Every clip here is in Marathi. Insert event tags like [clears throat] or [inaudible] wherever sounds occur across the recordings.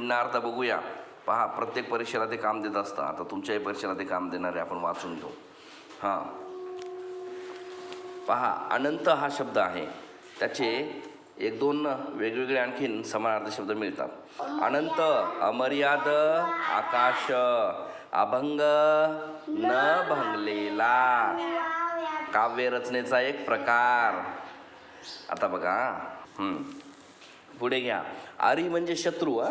भिन्न अर्थ बघूया. पहा प्रत्येक परीक्षेला ते काम देत असतं. आता तुमच्याही परीक्षेला ते काम देणारे आपण वाचून घेऊ. हां. पहा अनंत हा शब्द आहे. त्याचे एक दोन वेगवेगळे आणखीन समानार्थी शब्द मिळतात. अनंत अमर्याद आकाश अभंग न भंगलेला. काव्यरचनेचा एक प्रकार. आता बघा पुढे घ्या. आरी म्हणजे शत्रू हा?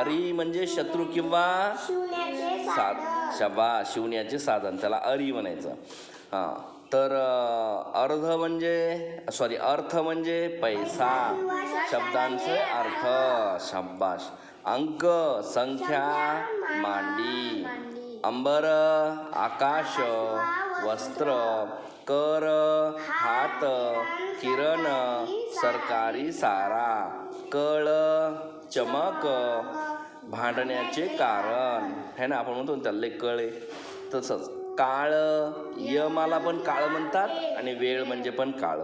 अरी म्हणजे शत्रू किंवा साध शबा शिवण्याचे साधन. त्याला अरी म्हणायचं. हां. तर अर्ध म्हणजे सॉरी अर्थ म्हणजे पैसा. शब्दांचे अर्थ. शब्बाश अंक संख्या मांडी. अंबर आकाश वस्त्र कर हात किरण सरकारी सारा. कळ चमक भांडण्याचे कारण. है ना? आपण म्हणतो ना त्याला लय तसंच काळ यमाला पण काळ म्हणतात आणि वेळ म्हणजे पण काळ.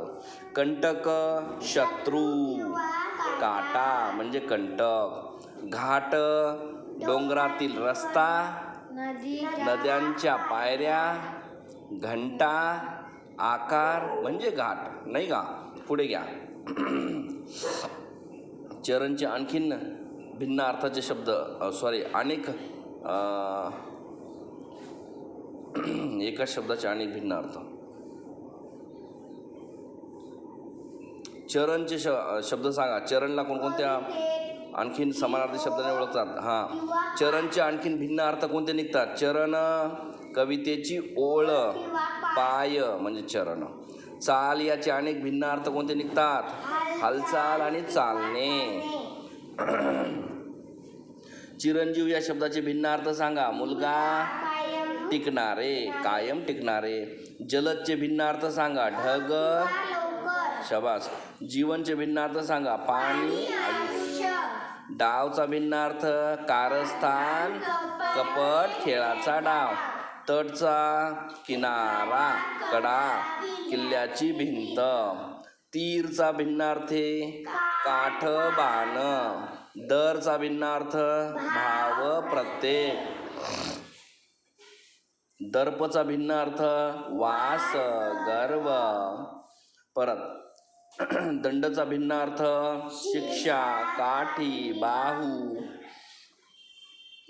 कंटक शत्रू. काटा म्हणजे कंटक. घाट डोंगरातील रस्ता. नद्यांच्या पायऱ्या. घंटा आकार म्हणजे घाट. नाही का? पुढे घ्या. चरणचे आणखीन भिन्न अर्थाचे शब्द सॉरी अनेक [clears throat] एकाच शब्दाचे अनेक भिन्न अर्थ. चरणचे श शब्द सांगा. चरणला कोणकोणत्या आणखीन समानार्थी शब्दाने ओळखतात? हां. चरणचे आणखीन भिन्न अर्थ कोणते निघतात? चरण कवितेची ओळ पाय म्हणजे चरण. चाल याचे अनेक भिन्न अर्थ कोणते निघतात? हालचाल आणि चालणे. चिरंजीव या शब्दाचे भिन्न अर्थ सांगा. मुलगा टिकणारे कायम टिकणारे. जलदचे भिन्न अर्थ सांगा. ढग शबास. जीवनचे भिन्न अर्थ सांगा. पाणी आयुष्य. डावचा भिन्न अर्थ कारस्थान कपट खेळाचा डाव. तटचा किनारा कडा. किल्ल्याची भिंत. तीरचा भिन्नार्थे काठ बाण. दरचा भिन्नार्थ भाव प्रत्येक. दर्पचा भिन्न अर्थ वास गर्व. परत [clears throat] दंडचा भिन्न अर्थ शिक्षा काठी बाहू.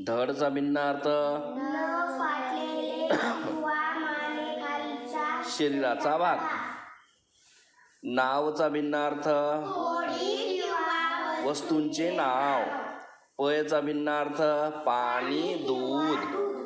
धडचा भिन्न अर्थ शरीराचा भाग. नावचा भिन्न अर्थ वस्तूंचे नाव. पयचा भिन्न अर्थ पाणी दूध.